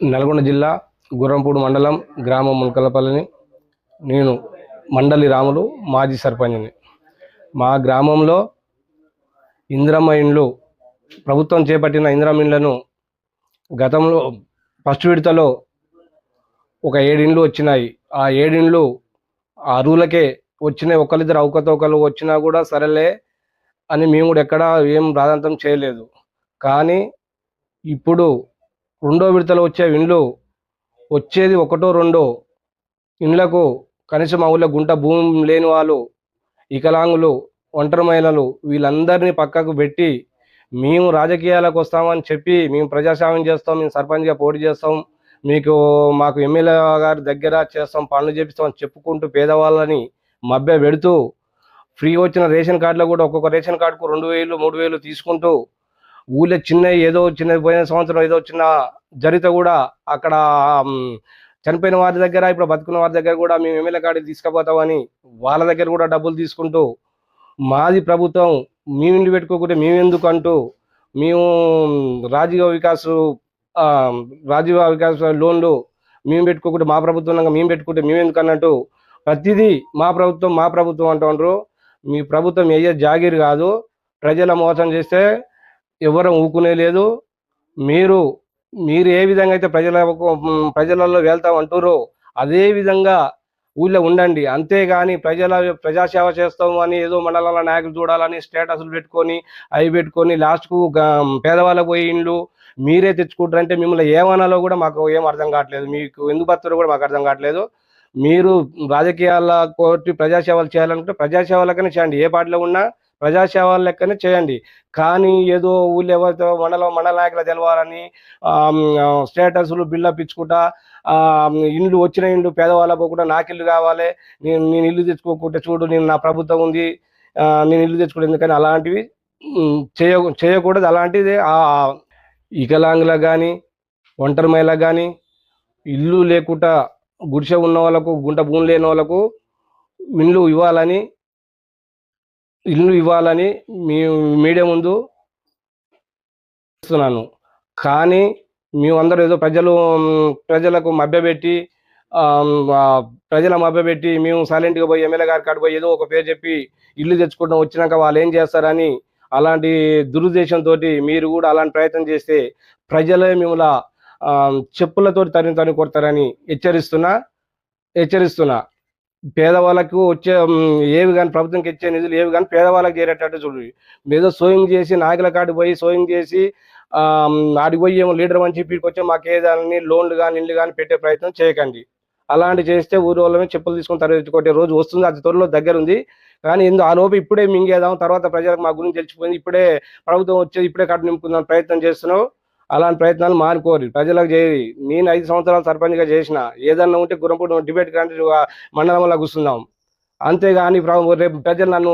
నల్గొండ జిల్లా గుర్రంపూడి మండలం గ్రామం ములకలపల్లిని. నేను మండలి రాములు మాజీ సర్పంచ్ని. మా గ్రామంలో ఇందిరమ్మ ఇండ్లు ప్రభుత్వం చేపట్టిన ఇందిరమ్మ ఇండ్లను గతంలో ఫస్ట్ విడతలో ఒక ఏడిండ్లు వచ్చినాయి. ఆ ఏడిండ్లు ఆ అరువులకే వచ్చినాయి. ఒకరిద్దరు అవకతవకలు వచ్చినా కూడా సరేలే అని మేము కూడా ఎక్కడా ఏం రాదంతం చేయలేదు. కానీ ఇప్పుడు రెండో విడతలో వచ్చే ఇండ్లు వచ్చేది ఒకటో రెండో ఇండ్లకు కనీసం మా గుంట భూమి లేని వాళ్ళు వికలాంగులు ఒంటరి మహిళలు వీళ్ళందరినీ పక్కకు పెట్టి మేము రాజకీయాలకు వస్తామని చెప్పి మేము ప్రజాసేవం చేస్తాం మేము సర్పంచ్గా పోటీ చేస్తాం మీకు మాకు ఎమ్మెల్యే గారి దగ్గర చేస్తాం పనులు చేపిస్తామని చెప్పుకుంటూ పేదవాళ్ళని మభ్య పెడుతూ ఫ్రీ వచ్చిన రేషన్ కార్డులో కూడా ఒక్కొక్క రేషన్ కార్డుకు రెండు వేలు మూడు వేలు తీసుకుంటూ ఊళ్ళో చిన్న ఏదో చిన్న పోయిన సంవత్సరం ఏదో చిన్న జరిగితే కూడా అక్కడ చనిపోయిన వారి దగ్గర ఇప్పుడు బతుకున్న వారి దగ్గర కూడా మేము ఎమ్మెల్యే కాడికి తీసుకుపోతామని వాళ్ళ దగ్గర కూడా డబ్బులు తీసుకుంటూ మాది ప్రభుత్వం మేము ఇంటి పెట్టుకోకుంటే మేము ఎందుకు అంటూ మేము రాజీవ వికాస్ రాజీవ వికాస్ లోన్లు మేము పెట్టుకోకుంటే మా ప్రభుత్వం మేము పెట్టుకుంటే మేము ఎందుకు అన్నట్టు ప్రతిదీ మా ప్రభుత్వం మా ప్రభుత్వం అంటుండ్రు మీ ప్రభుత్వం ఏ జాగీర్ కాదు. ప్రజల మోసం చేస్తే ఎవరు ఊకునే లేదు. మీరు మీరు ఏ విధంగా అయితే ప్రజల ప్రజలలో వెళ్తాం అంటారో అదే విధంగా ఊళ్ళో ఉండండి. అంతేగాని ప్రజల ప్రజాసేవ చేస్తాం అని ఏదో మండలాల నాయకులు చూడాలని స్టేటస్లు పెట్టుకొని అవి పెట్టుకొని లాస్ట్కు పేదవాళ్ళకు పోయి ఇండ్లు మీరే తెచ్చుకుంటారంటే మిమ్మల్ని ఏమనాలో కూడా మాకు ఏం అర్థం కావట్లేదు. మీకు ఎందుకు బతారో కూడా మాకు అర్థం కావట్లేదు. మీరు రాజకీయాల కోటి ప్రజాసేవలు చేయాలనుకుంటే ప్రజాసేవలకనే చేయండి. ఏ పార్టీలో ఉన్నా ప్రజాసేవల లెక్కనే చేయండి. కానీ ఏదో ఊళ్ళో ఎవరితో మండలం మండల నాయకులు తెలవాలని స్టేటస్లు బిల్డప్ ఇచ్చుకుంటా ఇండ్లు వచ్చిన ఇండ్లు పేదవాళ్ళ పోకుండా నాకు ఇల్లు కావాలి. నేను నేను ఇల్లు తెచ్చుకోకుంటే చూడు నేను నా ప్రభుత్వం ఉంది నేను ఇల్లు తెచ్చుకోవడం ఎందుకని అలాంటివి చేయ చేయకూడదు. అలాంటిది ఆ వికలాంగులకు కానీ ఒంటరి మహిళలకు కానీ ఇల్లు లేకుండా గుడిసె ఉన్న వాళ్ళకు గుంట భూమి లేని వాళ్ళకు ఇండ్లు ఇవ్వాలని ఇల్లు ఇవ్వాలని మీ మీడియా ముందు ఇస్తున్నాను కానీ మేమందరూ ఏదో ప్రజలు ప్రజలకు మభ్యపెట్టి ప్రజల మభ్యపెట్టి మేము సైలెంట్గా పోయి ఎమ్మెల్యే గారి కాడ పోయి ఏదో ఒక పేరు చెప్పి ఇల్లు తెచ్చుకుంటాం వచ్చినాక వాళ్ళు ఏం చేస్తారని అలాంటి దురుద్దేశంతో మీరు కూడా అలాంటి ప్రయత్నం చేస్తే ప్రజలే మిమ్మల్ని చెప్పులతో తరిని తరిని కొడతారని హెచ్చరిస్తున్నా హెచ్చరిస్తున్నా. పేదవాళ్ళకు వచ్చే ఏవి కానీ ప్రభుత్వంకి ఇచ్చే నిధులు ఏవి కానీ పేదవాళ్ళకి చేరేటట్టు చూడు. ఏదో సోయింగ్ చేసి నాయకుల కాడికి పోయి సోయింగ్ చేసి ఆడికి పోయి ఏమో లీడర్ మంచి చెప్పి వచ్చి మాకు ఏదాన్ని లోన్లు కానీ ఇల్లు కానీ పెట్టే ప్రయత్నం చేయకండి. అలాంటి చేస్తే ఊరు వాళ్ళమే చెప్పులు తీసుకొని తరలించి కొట్టే రోజు వస్తుంది. అది త్వరలో దగ్గర ఉంది. కానీ ఎందుకు ఆ లోపు ఇప్పుడే మింగేదాం తర్వాత ప్రజలకు మా గురించి తెలిసిపోయింది. ఇప్పుడే ప్రభుత్వం వచ్చేది ఇప్పుడే కట్టు నింపుకుందాం ప్రయత్నం చేస్తున్నావు అలాంటి ప్రయత్నాలు మానుకోరు. ప్రజలకు చేయి నేను ఐదు సంవత్సరాలు సర్పంచ్గా చేసిన ఏదన్నా ఉంటే గురంపూడి డిబేట్ కంటే మండలంలో కూర్చున్నాం. అంతేగాని రేపు ప్రజలు నన్ను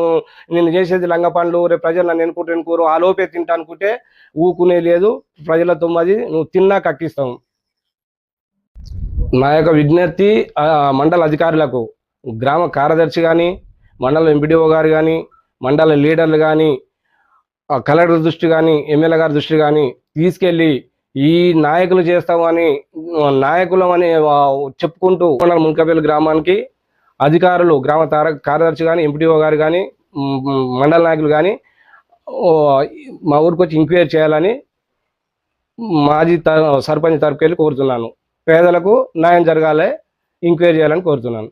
నేను చేసేది లంగ పండ్లు రేపు ప్రజలు నన్ను ఎన్నుకుంటూ ఎన్నుకోరు ఆ లోపే తింటా అనుకుంటే ఊకునే లేదు. ప్రజలతో మాది నువ్వు తిన్నా కక్కిస్తాం. నా యొక్క విజ్ఞప్తి మండల అధికారులకు గ్రామ కార్యదర్శి కానీ మండల ఎంపీడీఓ గారు కానీ మండల లీడర్లు కానీ కలెక్టర్ దృష్టి కానీ ఎమ్మెల్యే గారి దృష్టి కానీ తీసుకెళ్ళి ఈ నాయకులు చేస్తామని నాయకులం అని చెప్పుకుంటూ మండల మునకపల్లి గ్రామానికి అధికారులు గ్రామ తార కార్యదర్శి కానీ ఎంపీటీఓ గారు కానీ మండల నాయకులు కానీ మా ఊరికి వచ్చి ఎంక్వైరీ చేయాలని మాజీ త సర్పంచ్ తరపుకి వెళ్ళి కోరుతున్నాను. పేదలకు న్యాయం జరగాలి ఎంక్వైరీ చేయాలని కోరుతున్నాను.